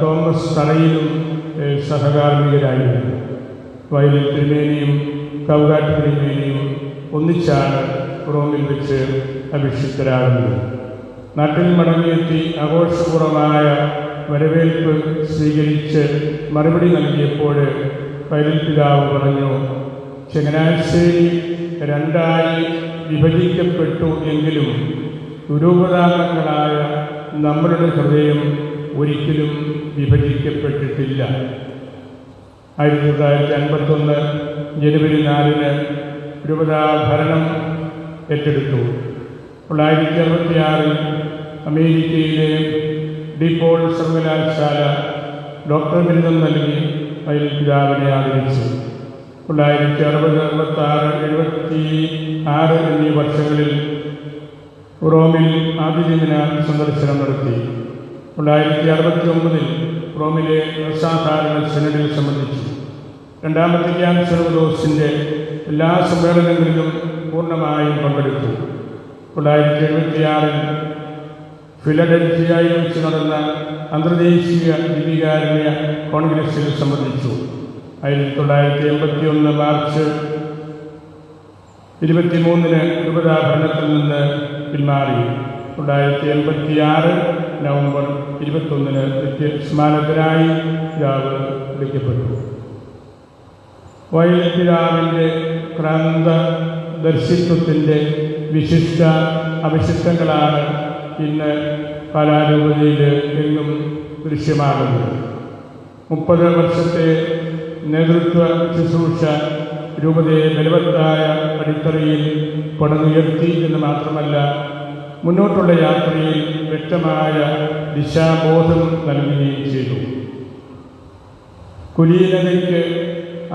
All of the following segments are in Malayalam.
തോമസ് തറയിലും സഹകാർമ്മികരായിരുന്നു. വയലിൽ തിരുമേനിയും കൗകാട്ട് തിരുമേനിയും ഒന്നിച്ചാണ് റോമിൽ വെച്ച് അഭിഷിക്തരാകുന്നത്. നാട്ടിൽ മടങ്ങിയെത്തി ആഘോഷപൂർവമായ വരവേൽപ്പ് സ്വീകരിച്ച് മറുപടി നൽകിയപ്പോൾ വയലിൽ പിതാവ് പറഞ്ഞു ചങ്ങനാശ്ശേരി രണ്ടായി വിഭജിക്കപ്പെട്ടു എങ്കിലും ദുരൂപതാംഗങ്ങളായ നമ്മളുടെ ഹൃദയം ഒരിക്കലും വിഭജിക്കപ്പെട്ടിട്ടില്ല. ആയിരത്തി തൊള്ളായിരത്തി അൻപത്തൊന്ന് ജനുവരി നാലിന് രൂപതാ ഭരണം ഏറ്റെടുത്തു. തൊള്ളായിരത്തി അറുപത്തി ആറിൽ അമേരിക്കയിലെ ഡിപോൾ സർവകലാശാല ഡോക്ടർ ബിരുദം നൽകി അതിൽ പിതാവിനെ ആദരിച്ചു. തൊള്ളായിരത്തി അറുപത് അറുപത്തി ആറ് എഴുപത്തി ആറ് എന്നീ വർഷങ്ങളിൽ റോമിൽ ആദ്യദിന സന്ദർശനം നടത്തി. തൊള്ളായിരത്തി അറുപത്തി ഒമ്പതിൽ റോമിലെ അസാധാരണ സെനഡിൽ സംബന്ധിച്ചു. രണ്ടാമത്തെ ക്യാൻസർദോസിന്റെ എല്ലാ സമ്മേളനങ്ങളിലും പൂർണമായും പങ്കെടുത്തു. തൊള്ളായിരത്തി എഴുപത്തിയാറിൽ ഫിലഡൽഫിയയിൽ വെച്ച് നടന്ന അന്തർദേശീയ ദീപികാരുണ്യ കോൺഗ്രസിൽ സംബന്ധിച്ചു. ആയിരത്തി തൊള്ളായിരത്തി എൺപത്തി ഒന്ന് മാർച്ച് ഇരുപത്തിമൂന്നിന് രൂപതാഭരണത്തിൽ നിന്ന് പിന്മാറി. തൊള്ളായിരത്തി എൺപത്തി ആറ് നവംബർ ഇരുപത്തൊന്നിന് നിത്യസ്മാരകനായി പിതാവ് വിളിക്കപ്പെട്ടു. വയൽ പിതാവിന്റെ ക്രാന്ത ദർശിത്വത്തിന്റെ വിശിഷ്ട അവശിഷ്ടങ്ങളാണ് ഇന്ന് കലാരൂപതയിൽ എങ്ങും ദൃശ്യമാകുന്നത്. മുപ്പത് വർഷത്തെ നേതൃത്വ ശുശ്രൂഷ രൂപതയെ ബലവത്തായ അടിത്തറയിൽ പടുന്നുയർത്തി എന്ന് മാത്രമല്ല മുന്നോട്ടുള്ള യാത്രയിൽ വ്യക്തമായ ദിശാബോധം നൽകുകയും ചെയ്തു. കുലീനതയ്ക്ക്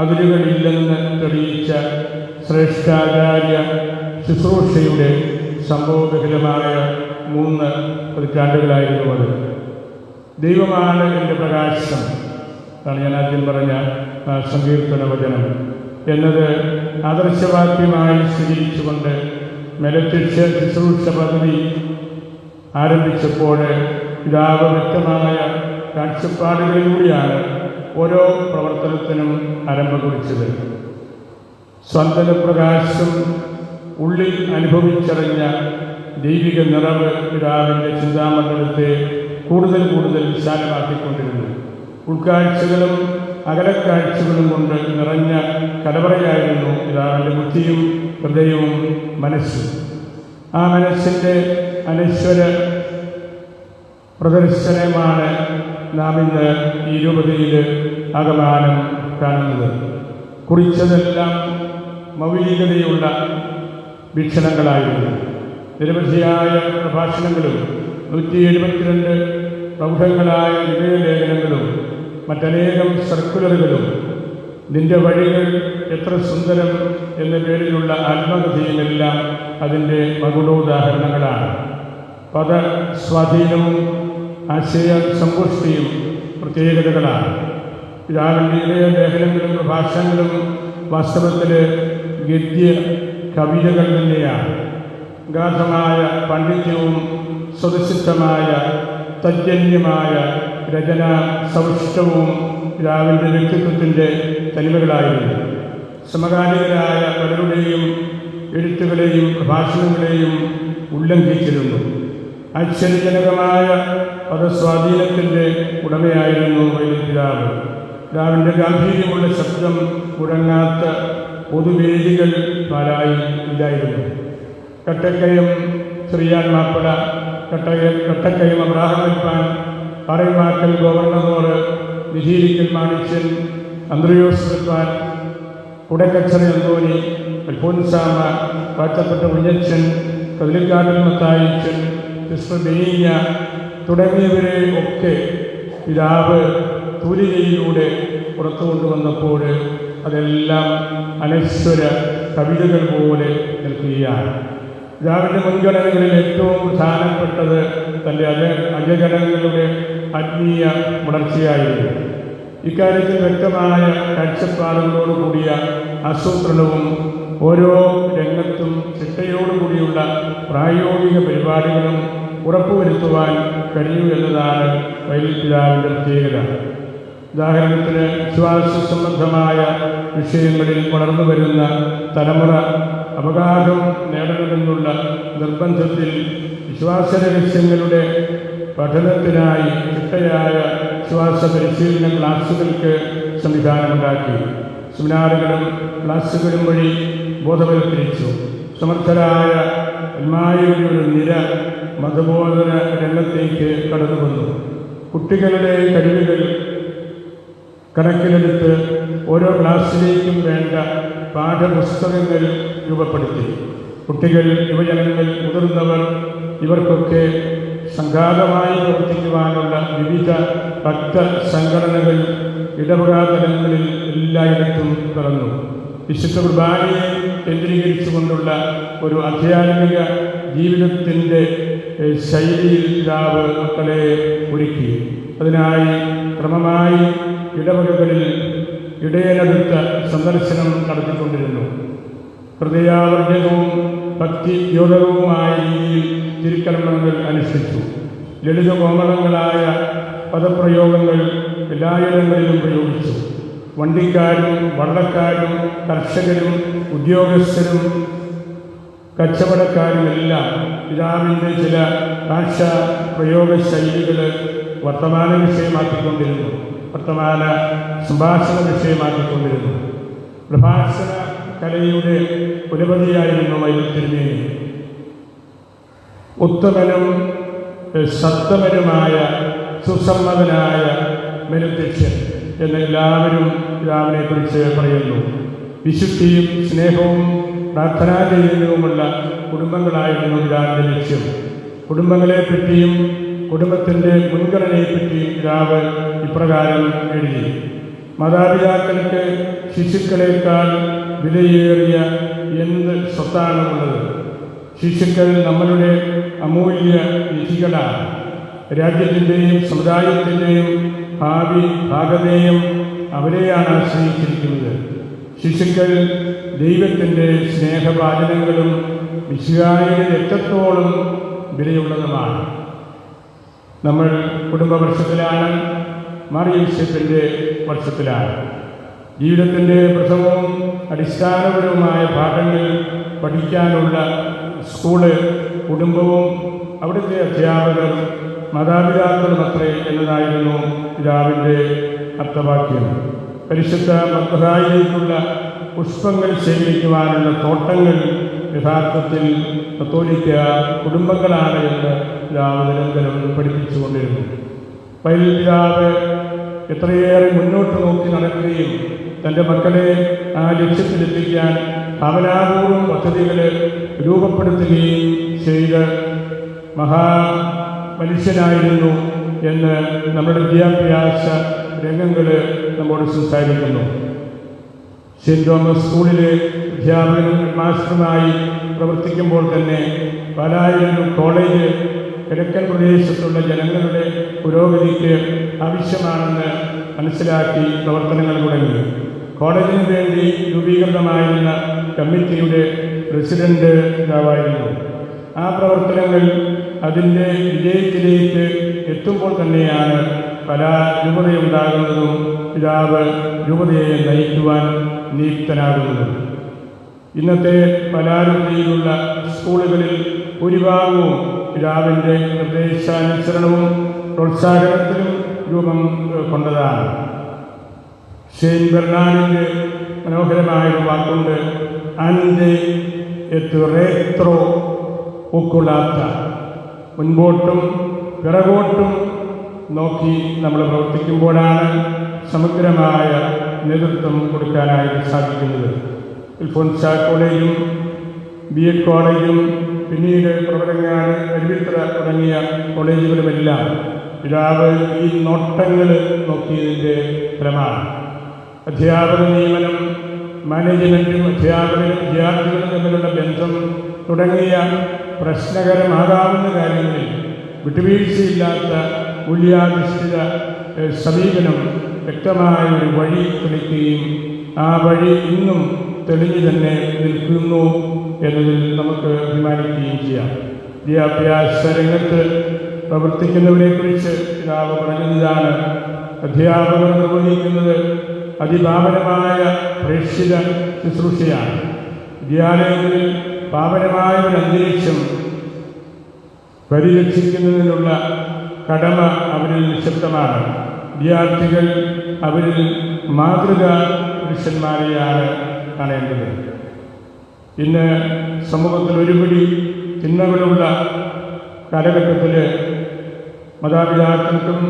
അതിരുകളില്ലെന്ന് തെളിയിച്ച ശ്രേഷ്ഠാചാര്യ ശുശ്രൂഷയുടെ സംഭവബഹുലമായ മൂന്ന് പതിറ്റാണ്ടുകളായിരുന്നു അത്. ദൈവമാണ് എന്റെ പ്രകാശം അതാണ് ഞാൻ ആദ്യം പറഞ്ഞ സങ്കീർത്തന വചനം എന്നത് ആദർശവാക്യമായി സ്വീകരിച്ചുകൊണ്ട് മെലത്യക്ഷ ശുശ്രൂഷ പദ്ധതി ആരംഭിച്ചപ്പോൾ പിതാവ് വ്യക്തമായ കാഴ്ചപ്പാടുകളിലൂടെയാണ് ഓരോ പ്രവർത്തനത്തിനും ആരംഭം കുറിച്ചത്. സ്വന്തന പ്രകാശം ഉള്ളിൽ അനുഭവിച്ചറിഞ്ഞ ദൈവിക നിറവ് പിതാവിന്റെ ചിന്താമണ്ഡലത്തെ കൂടുതൽ കൂടുതൽ വിശാലമാക്കിക്കൊണ്ടിരുന്നു. ഉൾക്കാഴ്ചകളും അകലക്കാഴ്ചകളും കൊണ്ട് നിറഞ്ഞ കലവറയായിരുന്നു പിതാവിന്റെ ബുദ്ധിയും ഹൃദയവും മനസ്സും. ആ മനസ്സിന്റെ അനശ്വര പ്രദർശനമാണ് നാം ഇന്ന് ഈ രൂപതയിൽ ആകമാനം കാണുന്നത്. കുറിച്ചതെല്ലാം മൗലികതയുള്ള വീക്ഷണങ്ങളായിരുന്നു. നിരവധിയായ പ്രഭാഷണങ്ങളും നൂറ്റി എഴുപത്തിരണ്ട് പ്രൗഢങ്ങളായ വിജയലേഖനങ്ങളും മറ്റനേകം സർക്കുലറുകളും നിന്റെ വഴികൾ എത്ര സുന്ദരം എന്ന പേരിലുള്ള ആത്മകഥയുമെല്ലാം അതിന്റെ മകുടോദാഹരണങ്ങളാണ്. പദ സ്വാധീനവും ആശയ സമ്പുഷ്ടിയും പ്രത്യേകതകളാണ്. ഇളയ ലേഖനങ്ങളും പ്രഭാഷണങ്ങളും വാസ്തവത്തിൽ ഗദ്യ കവിതകൾ തന്നെയാണ്. ഗാഠമായ പാണ്ഡിത്യവും സ്വതസിദ്ധമായ തജ്ജന്യമായ രചനാ സൗഷ്ടവും രാവിലെ വ്യക്തിത്വത്തിന്റെ തനിമകളായിരുന്നു. സമകാലികരായ പലരുടെയും എഴുത്തുകളെയും പ്രഭാഷണങ്ങളെയും ഉല്ലംഘിച്ചിരുന്നു. ആശ്ചര്യജനകമായ പദസ്വാധീനത്തിന്റെ ഉടമയായിരുന്നു വൈദ്യുതിരാവ് രാവിന്റെ ഗാംഭീര്യമുള്ള ശബ്ദം മുഴങ്ങാത്ത പൊതുവേദികൾ പാലായി ഇല്ലായിരുന്നു. കട്ടക്കയം ശ്രീയാൻ മാപ്പട കട്ടയ കട്ടക്കയം അബ്രാഹമൽപ്പാൻ പറയമാക്കൽ ഗവർണറോട് നിധീരിക്കൽ മാണിച്ചൻ അന്ത്രയോസ് കുടക്കച്ചറി ഉടക്കച്ചറി അന്തോനി അൽഫോൻസാമ വാഴ്ത്തപ്പെട്ട ഉയ്യച്ചൻ കതിലിക്കാട്ടിൽ മത്തായിച്ചൻ ബെനീയ തുടങ്ങിയവരെ ഒക്കെ പിതാവ് തൂലികയിലൂടെ പുറത്തു കൊണ്ടുവന്നപ്പോൾ അതെല്ലാം അനശ്വര കവിതകൾ പോലെ നിൽക്കുകയാണ്. പിതാവിന്റെ മുൻഗണനകളിൽ ഏറ്റവും പ്രധാനപ്പെട്ടത് തന്റെ അജ അജഗണങ്ങളുടെ ആത്മീയ വളർച്ചയായിരുന്നു ഇക്കാര്യത്തിൽ വ്യക്തമായ കാഴ്ചപ്പാടുകളോടുകൂടിയ ആസൂത്രണവും ഓരോ രംഗത്തും ചിട്ടയോടുകൂടിയുള്ള പ്രായോഗിക പരിപാടികളും ഉറപ്പുവരുത്തുവാൻ കഴിയൂ എന്നതാണ് വൈദിക പ്രത്യേകത. ഉദാഹരണത്തിന് വിശ്വാസ സംബന്ധമായ വിഷയങ്ങളിൽ വളർന്നു വരുന്ന തലമുറ അവഗാഹം നേടണമെന്നുള്ള നിർബന്ധത്തിൽ വിശ്വാസ രഹസ്യങ്ങളുടെ പഠനത്തിനായി ചിട്ടയായ വിശ്വാസ പരിശീലന ക്ലാസുകൾക്ക് സംവിധാനമുണ്ടാക്കി. സെമിനാറുകളും ക്ലാസുകളും വഴി ബോധവൽക്കരിച്ചു. സമർത്ഥരായ ഒരു നിര മതബോധന രംഗത്തേക്ക് കടന്നു വന്നു കുട്ടികളുടെ കഴിവുകൾ കണക്കിലെടുത്ത് ഓരോ ക്ലാസ്സിലേക്കും വേണ്ട പാഠപുസ്തകങ്ങൾ രൂപപ്പെടുത്തി. കുട്ടികൾ യുവജനങ്ങൾ മുതിർന്നവർ ഇവർക്കൊക്കെ സംഘാതമായി പ്രവർത്തിക്കുവാനുള്ള വിവിധ ഭക്ത സംഘടനകൾ ഇടപെടാതലങ്ങളിൽ എല്ലായിടത്തും പിറന്നു. വിശുദ്ധ കുർബാനയെ കേന്ദ്രീകരിച്ചുകൊണ്ടുള്ള ഒരു ആധ്യാത്മിക ജീവിതത്തിന്റെ ശൈലിയിൽ രാവ് മക്കളെ ഒരുക്കി. അതിനായി ക്രമമായി ഇടവകകളിൽ ഇടയനടുത്ത സന്ദർശനം നടത്തിക്കൊണ്ടിരുന്നു. ഹൃദയാവർജനവും ഭക്തിയോധകവുമായ രീതിയിൽ തിരുക്കർമ്മങ്ങൾ അനുഷ്ഠിച്ചു. ലളിതകോമളങ്ങളായ പദപ്രയോഗങ്ങൾ എല്ലായിടങ്ങളിലും പ്രയോഗിച്ചു. വണ്ടിക്കാരും വള്ളക്കാരും കർഷകരും ഉദ്യോഗസ്ഥരും കച്ചവടക്കാരുമെല്ലാം പിതാവിന്റെ ചില ഭാഷ പ്രയോഗ ശൈലികൾ വർത്തമാന വിഷയമാക്കിക്കൊണ്ടിരുന്നു. വർത്തമാന സംഭാഷണ വിഷയമാക്കിക്കൊണ്ടിരുന്നു. പ്രഭാഷണ കലയുടെ കുലപതിയായിരുന്നു വൈദ്യുതിരുമേനി ഉത്തമനും സത്തമനുമായ സുസമ്മതനായ മെനുത്യക്ഷൻ എന്ന് എല്ലാവരും രാമനെക്കുറിച്ച് കുറിച്ച് പറയുന്നു. വിശുദ്ധിയും സ്നേഹവും പ്രാർത്ഥനാചൈതന്യവുമുള്ള കുടുംബങ്ങളായിരുന്നു പിതാവിന്റെ ലക്ഷ്യം. കുടുംബങ്ങളെപ്പറ്റിയും കുടുംബത്തിന്റെ മുൻഗണനയെപ്പറ്റിയും പിതാവ് ഇപ്രകാരം എഴുതി. മാതാപിതാക്കൾക്ക് ശിശുക്കളേക്കാൾ വിലയേറിയ എന്ത് സ്വത്താണുള്ളത്? ശിശുക്കൾ നമ്മളുടെ അമൂല്യ നിധികളാണ് രാജ്യത്തിന്റെയും സമുദായത്തിന്റെയും ഭാവി ഭാഗതയും അവരെയാണ് ആശ്രയിച്ചിരിക്കുന്നത്. ശിശുക്കൾ ദൈവത്തിന്റെ സ്നേഹവാചനങ്ങളും വിശുകായുടെ രക്തത്തോളം വിലയുള്ളതുമാണ്. നമ്മൾ കുടുംബവർഷത്തിലാണ് മാറിയവിശ്യത്തിന്റെ വർഷത്തിലാണ്. ജീവിതത്തിന്റെ പ്രഥമവും അടിസ്ഥാനപരവുമായ പാഠങ്ങൾ പഠിക്കാനുള്ള സ്കൂൾ കുടുംബവും അവിടുത്തെ അധ്യാപകർ മാതാപിതാക്കളും അത്രേ എന്നതായിരുന്നു പിതാവിന്റെ അർത്ഥവാക്യം. പരിശുദ്ധ മദ്ദഹായിലേക്കുള്ള പുഷ്പങ്ങൾ ശേഖരിക്കുവാനുള്ള തോട്ടങ്ങൾ യഥാർത്ഥത്തിൽ കത്തോലിക്ക കുടുംബങ്ങളാണ് എന്ന് പിതാവ് നിരന്തരം പഠിപ്പിച്ചുകൊണ്ടിരുന്നു. പൈൽ പിതാവ് എത്രയേറെ മുന്നോട്ട് നോക്കി നടക്കുകയും തന്റെ മക്കളെ ആ ലക്ഷ്യത്തിലെത്തിക്കാൻ അവനാപൂർവം പദ്ധതികൾ രൂപപ്പെടുത്തുകയും ചെയ്ത മഹാ മനുഷ്യനായിരുന്നു എന്ന് നമ്മുടെ വിദ്യാഭ്യാസ രംഗങ്ങൾ നമ്മോട് സംസാരിക്കുന്നു. സെന്റ് തോമസ് സ്കൂളിലെ അധ്യാപകനും മാസ്റ്ററുമായി പ്രവർത്തിക്കുമ്പോൾ തന്നെ പലായിരം കോളേജ് കിഴക്കൻ പ്രദേശത്തുള്ള ജനങ്ങളുടെ പുരോഗതിക്ക് ആവശ്യമാണെന്ന് മനസ്സിലാക്കി പ്രവർത്തനങ്ങൾ തുടങ്ങി. കോളേജിന് വേണ്ടി രൂപീകൃതമായിരുന്ന കമ്മിറ്റിയുടെ പ്രസിഡന്റ് ഇതാവായിരുന്നു. ആ പ്രവർത്തനങ്ങൾ അതിന്റെ വിജയത്തിലേക്ക് എത്തുമ്പോൾ തന്നെയാണ് പല രൂപതയുണ്ടാകുന്നതും പിതാവ് രൂപതയെ നയിക്കുവാൻ നിയുക്തനാകുന്നതും. ഇന്നത്തെ പലാരൂപതയിലുള്ള സ്കൂളുകളിൽ ഭൂരിഭാഗവും പിതാവിന്റെ നിർദ്ദേശാനുസരണവും പ്രോത്സാഹനത്തിലും രൂപം കൊണ്ടതാണ്. കൊണ്ടതാണ് സെയിൻ മനോഹരമായ ഒരു വാക്കുണ്ട് അന്റെ എത്രേത്രോ റേത്രോ ഉക്കുളാത്ത മുൻപോട്ടും പിറകോട്ടും നോക്കി നമ്മൾ പ്രവർത്തിക്കുമ്പോഴാണ് സമഗ്രമായ നേതൃത്വം കൊടുക്കാനായിട്ട് സാധിക്കുന്നത്. ഇൽഫോൻസ കോളേജും ബി എഡ് കോളേജും പിന്നീട് പ്രവരങ്ങാട് അരുവിത്ര തുടങ്ങിയ കോളേജുകളുമെല്ലാം പിതാവ് ഈ നോട്ടങ്ങൾ നോക്കിയതിന്റെ ഫലമാണ്. അധ്യാപക നിയമനം മാനേജ്മെന്റും അധ്യാപകരും വിദ്യാർത്ഥികളും തമ്മിലുള്ള ബന്ധം തുടങ്ങിയ പ്രശ്നകരമാകാവുന്ന കാര്യങ്ങളിൽ വിട്ടുവീഴ്ചയില്ലാത്ത മൂല്യാധിഷ്ഠിത സമീപനം വ്യക്തമായ ഒരു വഴി തെളിക്കുകയും ആ വഴി ഇന്നും തെളിഞ്ഞു തന്നെ നിൽക്കുന്നു. എന്നതിൽ നമുക്ക് അഭിമാനിക്കുകയും ചെയ്യാം. വിദ്യാഭ്യാസ രംഗത്ത് പ്രവർത്തിക്കുന്നവരെക്കുറിച്ച് പിതാവ് പറഞ്ഞതാണ് അധ്യാപകർ നിർവഹിക്കുന്നത് അതിപാവനമായ പ്രേക്ഷിത ശുശ്രൂഷയാണ്. വിദ്യാലയങ്ങളിൽ പാവനമായ ഒരു അന്തരീക്ഷം പരിരക്ഷിക്കുന്നതിനുള്ള കടമ അവരിൽ നിശബ്ദമാണ്. വിദ്യാർത്ഥികൾ അവരിൽ മാതൃകാ പുരുഷന്മാരെയാണ് കാണേണ്ടത്. ഇന്ന് സമൂഹത്തിൽ ഒരുപിടി തിന്മകളുള്ള കാലഘട്ടത്തിൽ മാതാപിതാക്കൾക്കും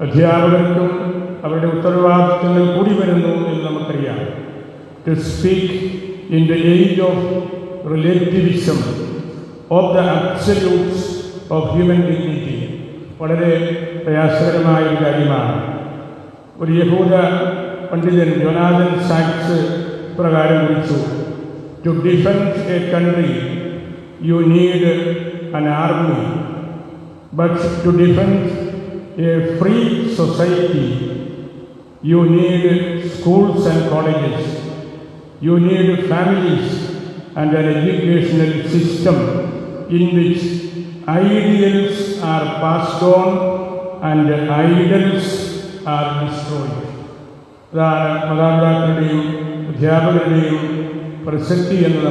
അധ്യാപകർക്കും അവരുടെ ഉത്തരവാദിത്തങ്ങൾ കൂടി വരുന്നു എന്ന് നമുക്കറിയാം. To speak in the age of relativism of the absolutes of human dignity വളരെ പ്രയാസകരമായ ഒരു കാര്യമാണ്. ഒരു യഹൂദ പണ്ഡിതൻ ജോനാഥൻ സാക്സ് പ്രകാരം കുറിച്ചു. To defend a country you need an army but to defend a free society you need schools and colleges You need families and an educational system in which ideals are passed on and idols are destroyed. അതാണ് മാതാപിതാക്കളുടെയും അധ്യാപകരുടെയും പ്രസക്തി എന്നത്